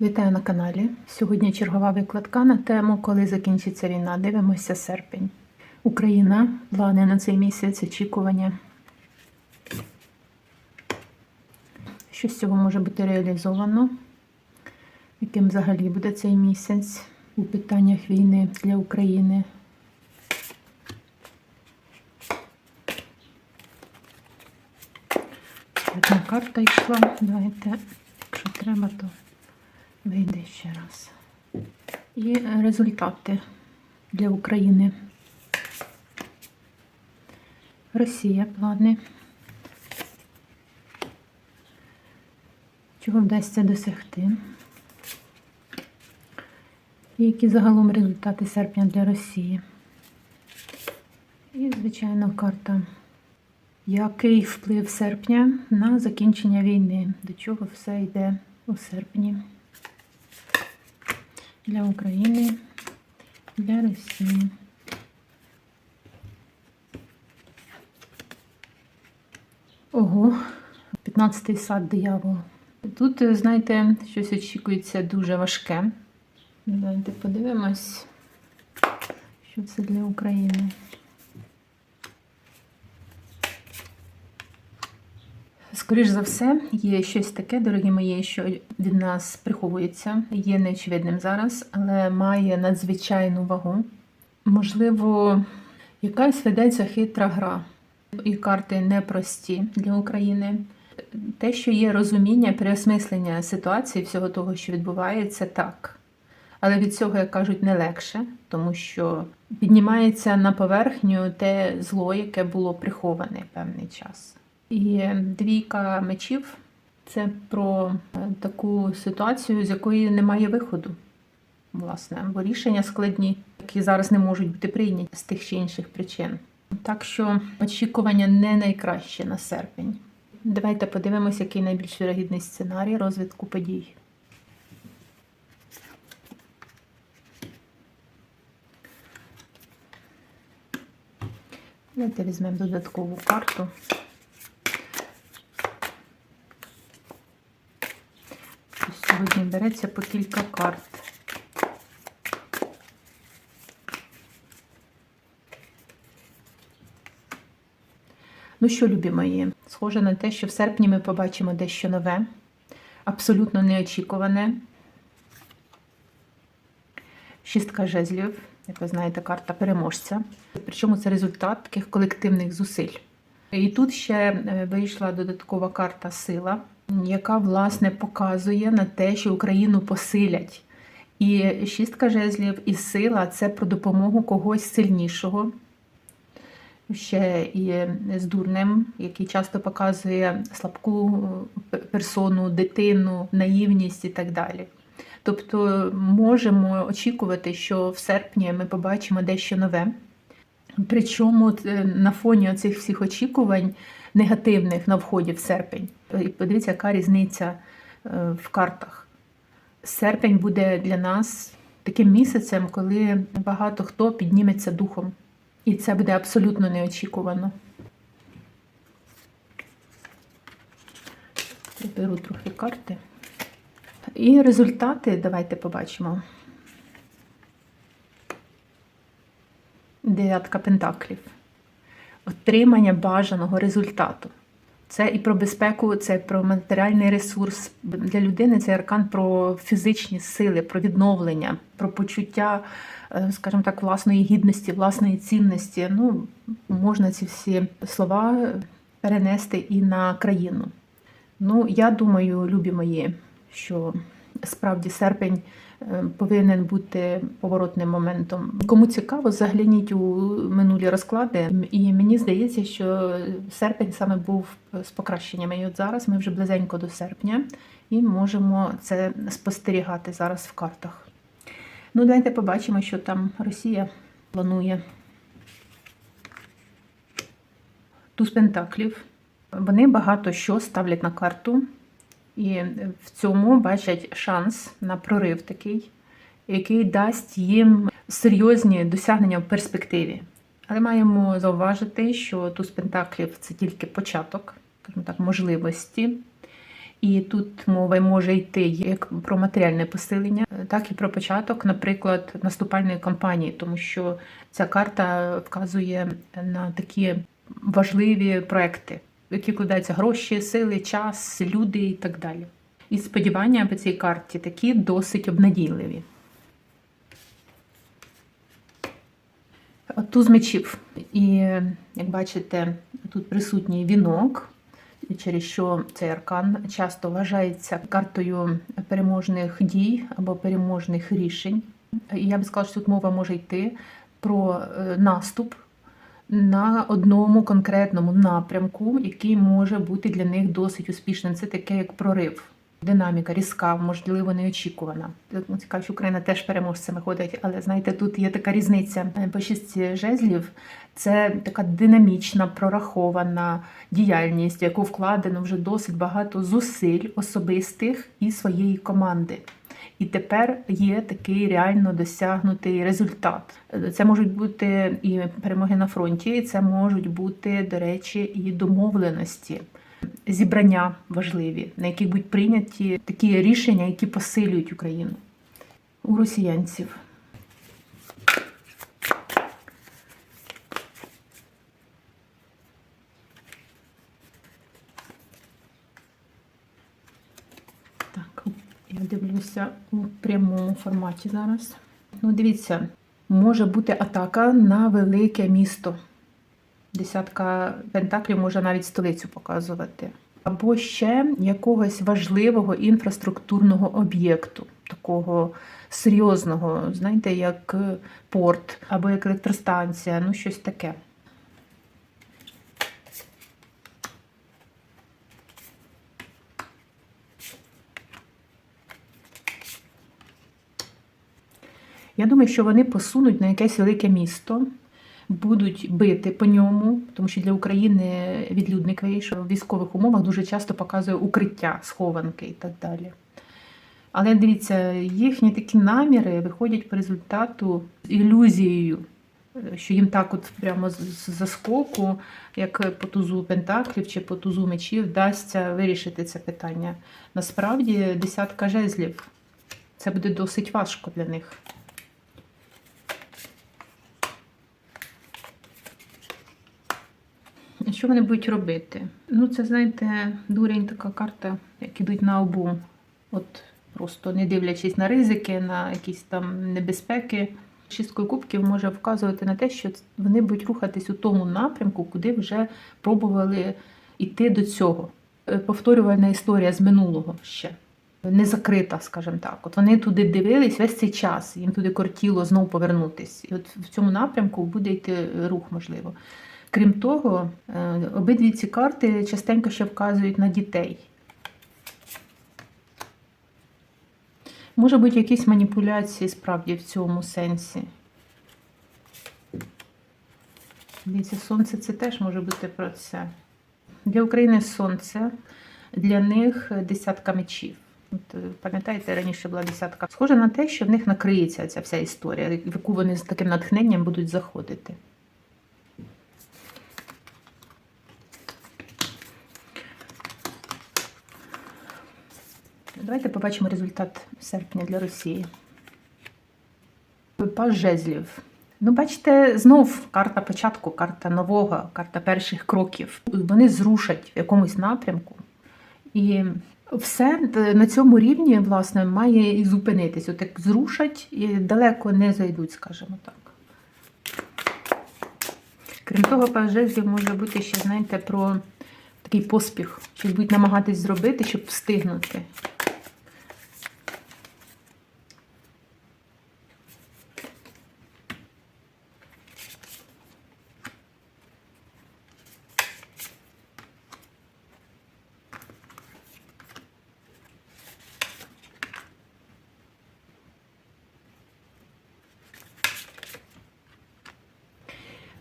Вітаю на каналі. Сьогодні чергова викладка на тему Коли закінчиться війна. Дивимося серпень. Україна, плани на цей місяць, очікування. Що з цього може бути реалізовано? Яким взагалі буде цей місяць у питаннях війни для України? Одна карта йшла. Давайте, якщо треба, то вийде ще раз. І результати для України. Росія плани. Чого вдасться досягти? І які загалом результати серпня для Росії? І, звичайно, карта. Який вплив серпня на закінчення війни? До чого все йде у серпні? Для України, для Росії. Ого, 15-й сад диявола. Тут, знаєте, щось очікується дуже важке. Давайте подивимось, що це для України. Скоріш за все, є щось таке, дорогі мої, що від нас приховується, є неочевидним зараз, але має надзвичайну вагу. Можливо, якась ведеться хитра гра, і карти непрості для України. Те, що є розуміння, переосмислення ситуації, всього того, що відбувається, так. Але від цього, як кажуть, не легше, тому що піднімається на поверхню те зло, яке було приховане певний час. І двійка мечів це про е, таку ситуацію, з якої немає виходу, власне, бо рішення складні, які зараз не можуть бути прийняті з тих чи інших причин. Так що очікування не найкраще на серпень. Давайте подивимося, який найбільш вірогідний сценарій розвитку подій. Давайте візьмемо додаткову карту. Сьогодні береться по кілька карт. Ну що, любі мої, схоже на те, що в серпні ми побачимо дещо нове, абсолютно неочікуване. Шістка жезлів, як ви знаєте, карта переможця. Причому це результат таких колективних зусиль. І тут ще е, вийшла додаткова карта сила, яка, власне, показує на те, що Україну посилять. І шістка жезлів і сила це про допомогу когось сильнішого. Ще і з дурнем, який часто показує слабку персону, дитину, наївність і так далі. Тобто можемо очікувати, що в серпні ми побачимо дещо нове. Причому е, на фоні цих всіх очікувань негативних на вході в серпень. І подивіться, яка різниця е, в картах. Серпень буде для нас таким місяцем, коли багато хто підніметься духом. І це буде абсолютно неочікувано. Приберу трохи карти. І результати давайте побачимо. Дев'ятка пентаклів. Отримання бажаного результату. Це і про безпеку, це про матеріальний ресурс. Для людини це аркан про фізичні сили, про відновлення, про почуття, е, скажімо так, власної гідності, власної цінності. Ну, можна ці всі слова перенести і на країну. Ну, я думаю, любі мої, що справді серпень повинен бути поворотним моментом. Кому цікаво, загляніть у минулі розклади, і мені здається, що серпень саме був з покращеннями. І от зараз ми вже близенько до серпня і можемо це спостерігати зараз в картах. Ну, давайте побачимо, що там Росія планує. Туз Пентаклів. Вони багато що ставлять на карту. І в цьому бачать шанс на прорив такий, який дасть їм серйозні досягнення в перспективі. Але маємо зауважити, що туз пентаклів це тільки початок, скажімо так, можливості. І тут мова може йти як про матеріальне посилення, так і про початок, наприклад, наступальної кампанії, тому що ця карта вказує на такі важливі проекти, які вкладаються гроші, сили, час, люди і так далі. І сподівання по цій карті такі досить обнадійливі. Туз мечів. І, як бачите, тут присутній вінок, через що цей аркан часто вважається картою переможних дій або переможних рішень. І я би сказала, що тут мова може йти про е, наступ на одному конкретному напрямку, який може бути для них досить успішним. Це таке як прорив. Динаміка різка, можливо, неочікувана. Цікаво, що Україна теж переможцями ходить, але знаєте, тут є така різниця. По шістці жезлів це така динамічна, прорахована діяльність, в яку вкладено вже досить багато зусиль особистих і своєї команди. І тепер є такий реально досягнутий результат. Це можуть бути і перемоги на фронті, і це можуть бути, до речі, і домовленості зібрання важливі, на яких будуть прийняті такі рішення, які посилюють Україну у росіянців. Так, я дивлюся у прямому форматі зараз. Ну, дивіться, може бути атака на велике місто. Десятка пентаклів може навіть столицю показувати. Або ще якогось важливого інфраструктурного об'єкту, такого серйозного, знаєте, як порт або як електростанція, ну щось таке. Я думаю, що вони посунуть на якесь велике місто будуть бити по ньому, тому що для України відлюдник вийшов в військових умовах дуже часто показує укриття, схованки і так далі. Але дивіться, їхні такі наміри виходять по результату ілюзією, що їм так от прямо з заскоку, як по тузу пентаклів чи по тузу мечів, вдасться вирішити це питання. Насправді, десятка жезлів. Це буде досить важко для них. Що вони будуть робити? Ну, це, знаєте, дурень така карта, як ідуть на обу. От просто не дивлячись на ризики, на якісь там небезпеки. Шісткою кубків може вказувати на те, що вони будуть рухатись у тому напрямку, куди вже пробували йти до цього. Е, Повторювальна історія з минулого ще. Не закрита, скажімо так. От вони туди дивились весь цей час, їм туди кортіло знову повернутись. І от в цьому напрямку буде йти рух, можливо. Крім того, е, обидві ці карти частенько ще вказують на дітей. Може бути якісь маніпуляції справді в цьому сенсі. Дивіться, сонце це теж може бути про це. Для України сонце, для них десятка мечів. От, е, Пам'ятаєте, раніше була десятка. Схоже на те, що в них накриється ця вся історія, в яку вони з таким натхненням будуть заходити. Давайте побачимо результат серпня для Росії. Паж жезлів. Ну, бачите, знов карта початку, карта нового, карта перших кроків. Вони зрушать в якомусь напрямку. І все на цьому рівні, власне, має і зупинитись. От як зрушать і далеко не зайдуть, скажімо так. Крім того, паж жезлів може бути ще, знаєте, про такий поспіх, що будуть намагатись зробити, щоб встигнути.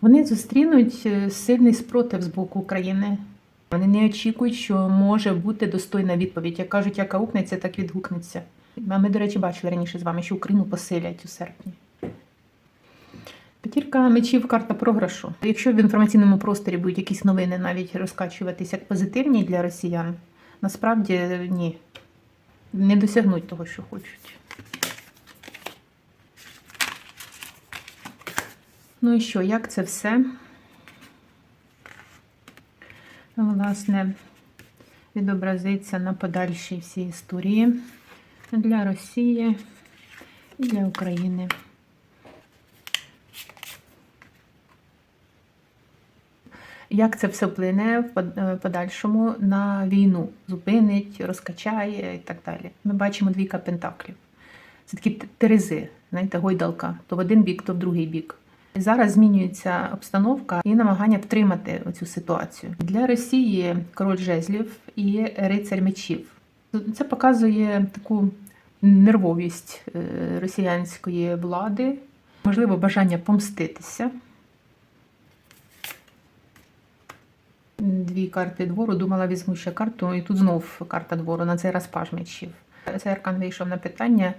Вони зустрінуть е, сильний спротив з боку України. Вони не очікують, що може бути достойна відповідь. Як кажуть, як аукнеться, так відгукнеться. А Ми, до речі, бачили раніше з вами, що Україну посилять у серпні. П'ятірка мечів карта програшу. Якщо в інформаційному просторі будуть якісь новини навіть розкачуватися як позитивні для росіян, насправді ні. Не досягнуть того, що хочуть. Ну і що, як це все? Власне, відобразиться на подальшій всій історії для Росії і для України. Як це все вплине в е, подальшому на війну? Зупинить, розкачає і так далі. Ми бачимо двійка пентаклів. Це такі терези, знаєте, гойдалка, то в один бік, то в другий бік. Зараз змінюється обстановка і намагання втримати цю ситуацію. Для Росії король жезлів і рицарь мечів. Це показує таку нервовість е, росіянської влади, можливо, бажання помститися. Дві карти двору, думала, візьму ще карту, і тут знов карта двору, на цей раз паж мечів. Цей аркан вийшов на питання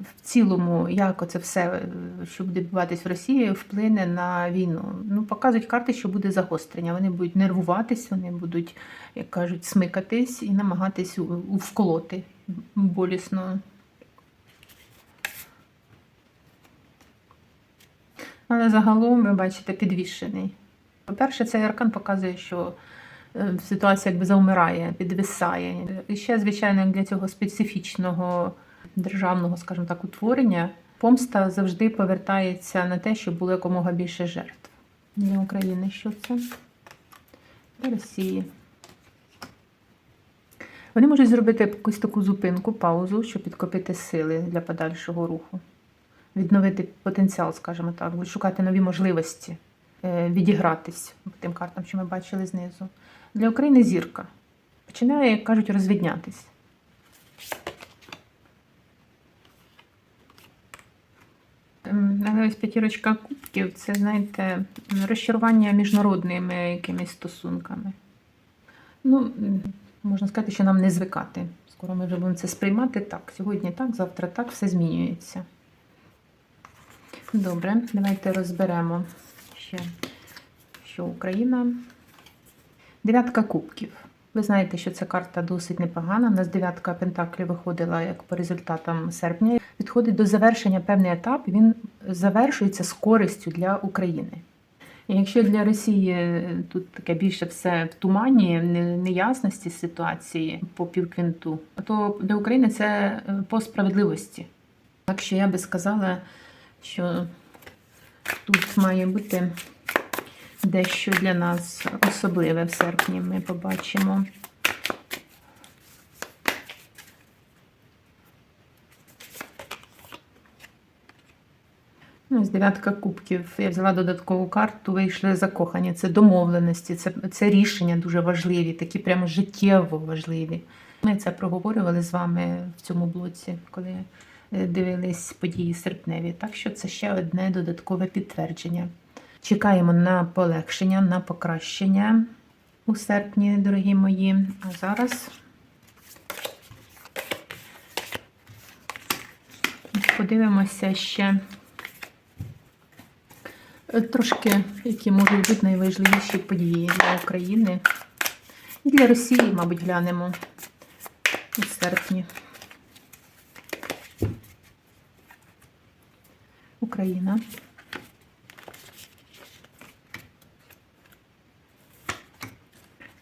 в цілому, як оце все, що буде відбуватись в Росії, вплине на війну. Ну, показують карти, що буде загострення. Вони будуть нервуватись, вони будуть, як кажуть, смикатись і намагатись вколоти болісно. Але загалом ви бачите підвішений. По-перше, цей аркан показує, що е, ситуація якби заумирає, підвисає. І ще, звичайно, для цього специфічного державного, скажімо так, утворення, помста завжди повертається на те, щоб було якомога більше жертв. Для України що це? Для Росії. Вони можуть зробити якусь таку зупинку, паузу, щоб підкопити сили для подальшого руху, відновити потенціал, скажімо так, шукати нові можливості, е, відігратись тим картам, що ми бачили знизу. Для України зірка. Починає, як кажуть, розвіднятись. Ем, Але ось п'ятірочка кубків це, знаєте, розчарування міжнародними якимись стосунками. Ну, можна сказати, що нам не звикати. Скоро ми вже будемо це сприймати так. Сьогодні так, завтра так, все змінюється. Добре, давайте розберемо ще, що Україна. Дев'ятка кубків. Ви знаєте, що ця карта досить непогана. У нас дев'ятка пентаклів виходила як по результатам серпня. Підходить до завершення певний етап, він завершується з користю для України. І якщо для Росії е, тут таке більше все в тумані, неясності ситуації по півквінту, то для України це е, по справедливості. Так що я би сказала, що тут має бути дещо для нас особливе в серпні. Ми побачимо. Ну, з дев'ятка кубків я взяла додаткову карту, вийшли закохані. Це домовленості, це, це рішення дуже важливі, такі прямо життєво важливі. Ми це проговорювали з вами в цьому блоці, коли е, дивились події серпневі. Так що це ще одне додаткове підтвердження. Чекаємо на полегшення, на покращення у серпні, дорогі мої. А зараз подивимося ще трошки, які можуть бути найважливіші події для України. І для Росії, мабуть, глянемо у серпні. Україна.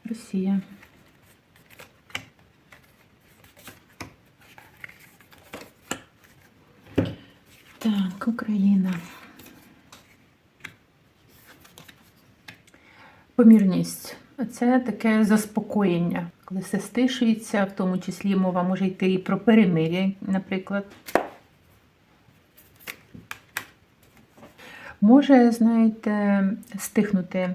Росія. Так, Україна. Помірність. Це таке заспокоєння, коли все стишується, в тому числі мова може йти і про перемир'я, наприклад. Може, знаєте, стихнути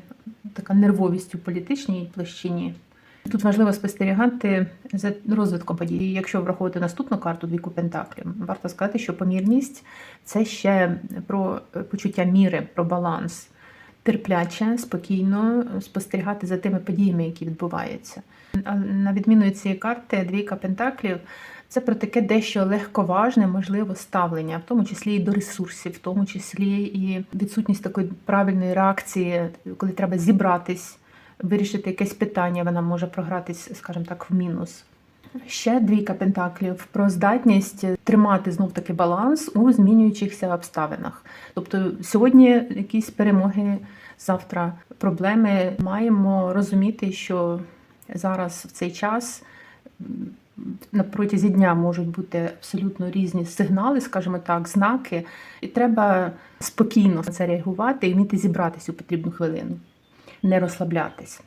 така нервовість у політичній площині. Тут важливо спостерігати за розвитком подій. Якщо враховувати наступну карту двійку пентаклів, варто сказати, що помірність це ще про почуття міри, про баланс. Терпляче, спокійно спостерігати за тими подіями, які відбуваються. На відміну від цієї карти, двійка пентаклів це про таке дещо легковажне, можливо, ставлення, в тому числі і до ресурсів, в тому числі і відсутність такої правильної реакції, коли треба зібратись вирішити якесь питання, вона може програтись, скажімо так, в мінус. Ще двійка пентаклів про здатність тримати знов таки баланс у змінюючихся обставинах. Тобто сьогодні якісь перемоги, завтра проблеми. Маємо розуміти, що зараз в цей час на протязі дня можуть бути абсолютно різні сигнали, скажімо так, знаки, і треба спокійно на це реагувати і вміти зібратися у потрібну хвилину, не розслаблятись.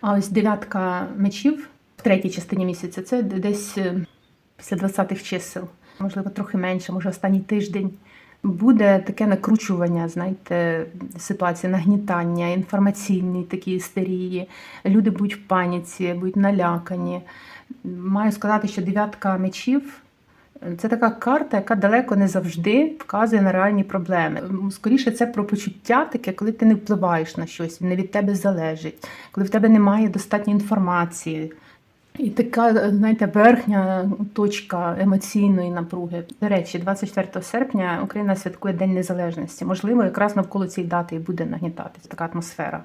А ось дев'ятка мечів в третій частині місяця це десь е, після 20-х чисел, можливо, трохи менше, може останній тиждень. Буде таке накручування, знаєте, ситуації, нагнітання, інформаційні такі істерії. Люди будуть в паніці, будуть налякані. Маю сказати, що дев'ятка мечів це така карта, яка далеко не завжди вказує на реальні проблеми. Скоріше, це про почуття таке, коли ти не впливаєш на щось, не від тебе залежить, коли в тебе немає достатньо інформації. І така, знаєте, верхня точка емоційної напруги. До речі, 24 серпня Україна святкує День Незалежності. Можливо, якраз навколо цієї дати і буде нагнітатися така атмосфера.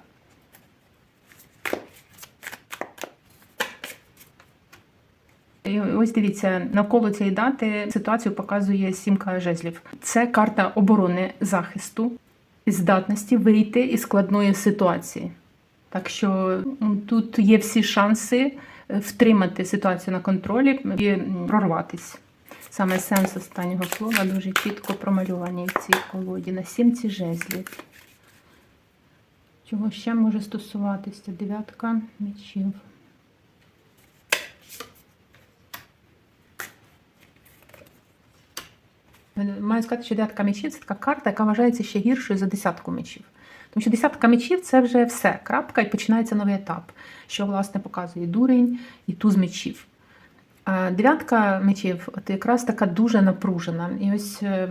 І ось дивіться, навколо цієї дати ситуацію показує сімка жезлів. Це карта оборони захисту і здатності вийти із складної ситуації. Так що тут є всі шанси втримати ситуацію на контролі і м, прорватись. Саме сенс останнього слова дуже чітко промальований в цій колоді на сімці жезлів. Чого ще може стосуватися? Дев'ятка мечів. Маю сказати, що дев'ятка мечів це така карта, яка вважається ще гіршою за десятку мечів. Тому що десятка мечів це вже все, крапка, і починається новий етап, що, власне, показує дурень і туз мечів. Дев'ятка мечів от якраз така дуже напружена. І ось е,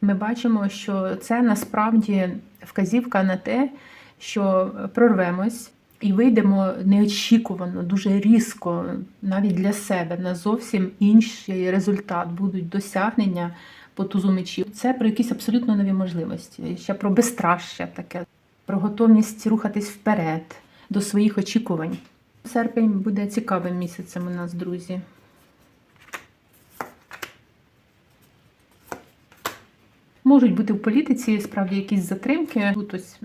ми бачимо, що це насправді вказівка на те, що прорвемось і вийдемо неочікувано, дуже різко, навіть для себе, на зовсім інший результат будуть досягнення по тузу мечів. Це про якісь абсолютно нові можливості, ще про безстраща таке, про готовність рухатись вперед до своїх очікувань. Серпень буде цікавим місяцем у нас, друзі. Можуть бути в політиці справді якісь затримки. Тут ось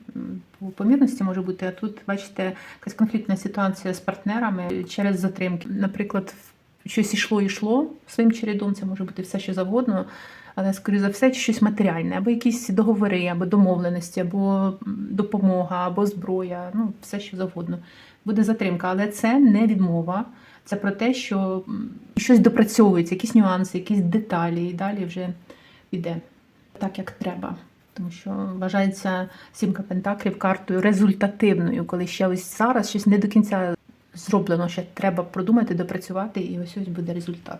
по помірності може бути, а тут, бачите, якась конфліктна ситуація з партнерами через затримки. Наприклад, щось ішло ішло своїм чередом, це може бути все, що завгодно, але, скоріше за все, щось матеріальне, або якісь договори, або домовленості, або допомога, або зброя, ну, все, що завгодно. Буде затримка, але це не відмова. Це про те, що щось допрацьовується, якісь нюанси, якісь деталі, і далі вже піде так, як треба. Тому що вважається сімка пентаклів картою результативною, коли ще ось зараз щось не до кінця зроблено, ще треба продумати, допрацювати, і ось ось буде результат.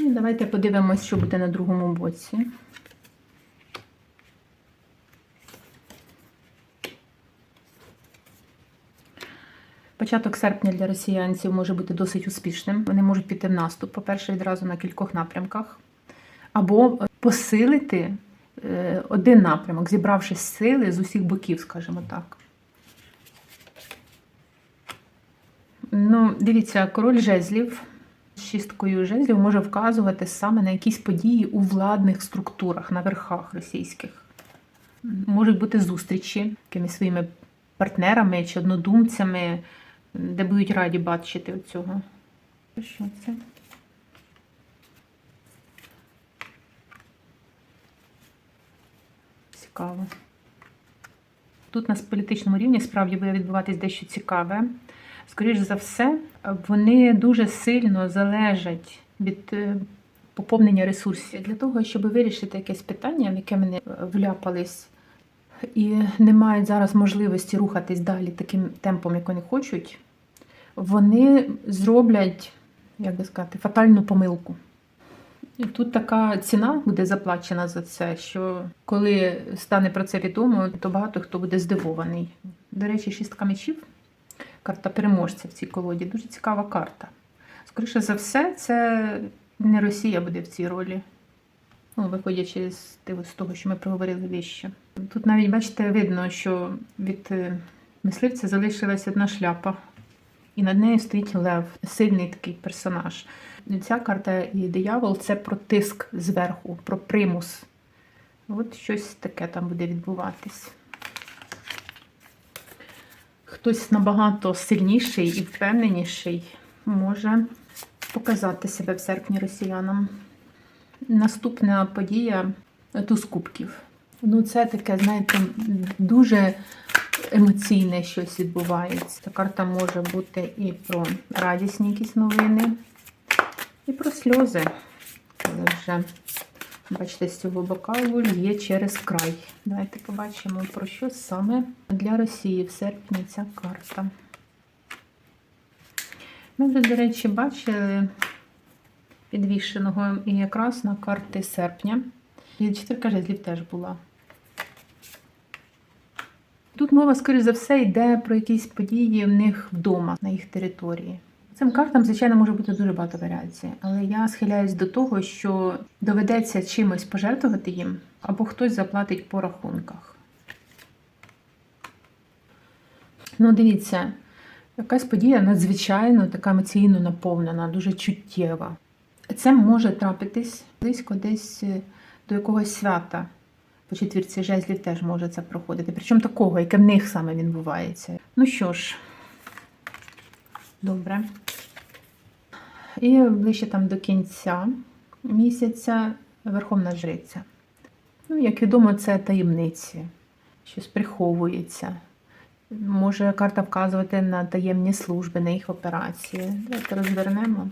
І давайте подивимось, що буде на другому боці. Початок серпня для росіянців може бути досить успішним. Вони можуть піти в наступ, по-перше, відразу на кількох напрямках, або посилити е, один напрямок, зібравши сили з усіх боків, скажімо так. Ну, дивіться, король жезлів з шісткою жезлів може вказувати саме на якісь події у владних структурах, на верхах російських. Можуть бути зустрічі якимись своїми партнерами чи однодумцями, де будуть раді бачити оцього. Що це? Цікаво. Тут на політичному рівні справді буде відбуватись дещо цікаве. Скоріше за все, вони дуже сильно залежать від е, поповнення ресурсів для того, щоб вирішити якесь питання, в яке вони вляпались, і не мають зараз можливості рухатись далі таким темпом, як вони хочуть, вони зроблять, як би сказати, фатальну помилку. І тут така ціна буде заплачена за це, що коли стане про це відомо, то багато хто буде здивований. До речі, шістка мечів, карта переможця в цій колоді, дуже цікава карта. Скоріше за все, це не Росія буде в цій ролі. Ну, виходячи з того, що ми проговорили вище. Тут навіть, бачите, видно, що від е, мисливця залишилась одна шляпа, і над нею стоїть лев, сильний такий персонаж. Ця карта і диявол це про тиск зверху, про примус. От щось таке там буде відбуватись. Хтось набагато сильніший і впевненіший може показати себе в серпні росіянам. Наступна подія туз кубків. Ну, це таке, знаєте, дуже емоційне щось відбувається. Ця карта може бути і про радісні якісь новини, і про сльози. Але вже, бачите, з цього бокалу лє через край. Давайте побачимо, про що саме для Росії в серпні ця карта. Ми вже, до речі, бачили підвішеного і якраз на карти серпня. І четвірка жезлів теж була. Тут мова, скоріш за все, йде про якісь події в них вдома, на їх території. Цим картам, звичайно, може бути дуже багато варіацій, але я схиляюсь до того, що доведеться чимось пожертвувати їм, або хтось заплатить по рахунках. Ну, дивіться, якась подія надзвичайно така емоційно наповнена, дуже чуттєва. Це може трапитись близько десь е, до якогось свята. По четвірці жезлів теж може це проходити. Причому такого, яке в них саме відбувається. Ну що ж, добре. І ближче там до кінця місяця Верховна Жриця. Ну, як відомо, це таємниці, щось приховується. Може карта вказувати на таємні служби, на їх операції. Давайте розвернемо.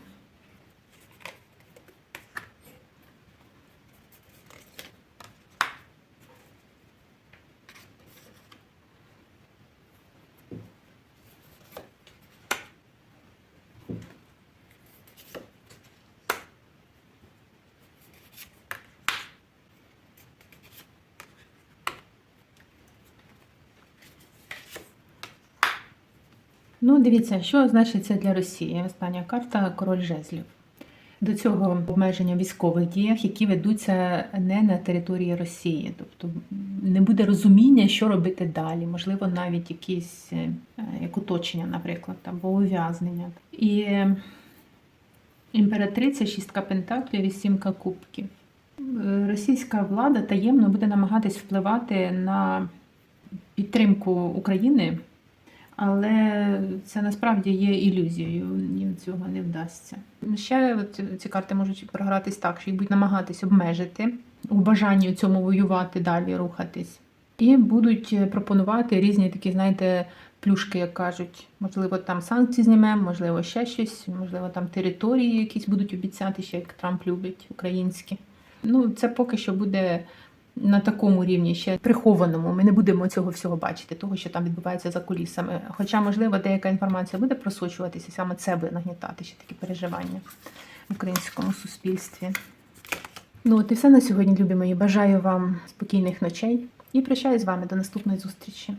Ну, дивіться, що значить це для Росії. Остання карта король жезлів. До цього обмеження військових діях, які ведуться не на території Росії, тобто не буде розуміння, що робити далі, можливо, навіть якісь е, як оточення, наприклад, або ув'язнення. І імператриця, шістка пентаклів і сімка кубків. Російська влада таємно буде намагатись впливати на підтримку України. Але це насправді є ілюзією, їм цього не вдасться. Ще от ці карти можуть програтись так, що їх будуть намагатись обмежити у бажанні цьому воювати далі, рухатись. І будуть пропонувати різні такі, знаєте, плюшки, як кажуть. Можливо, там санкції знімемо, можливо, ще щось, можливо, там території якісь будуть обіцяти, ще як Трамп любить, українські. Ну, це поки що буде на такому рівні, ще прихованому. Ми не будемо цього всього бачити, того, що там відбувається за кулісами. Хоча, можливо, деяка інформація буде просочуватися, саме це буде нагнітати ще такі переживання в українському суспільстві. Ну от і все на сьогодні, любі мої. Бажаю вам спокійних ночей і прощаюсь з вами до наступної зустрічі.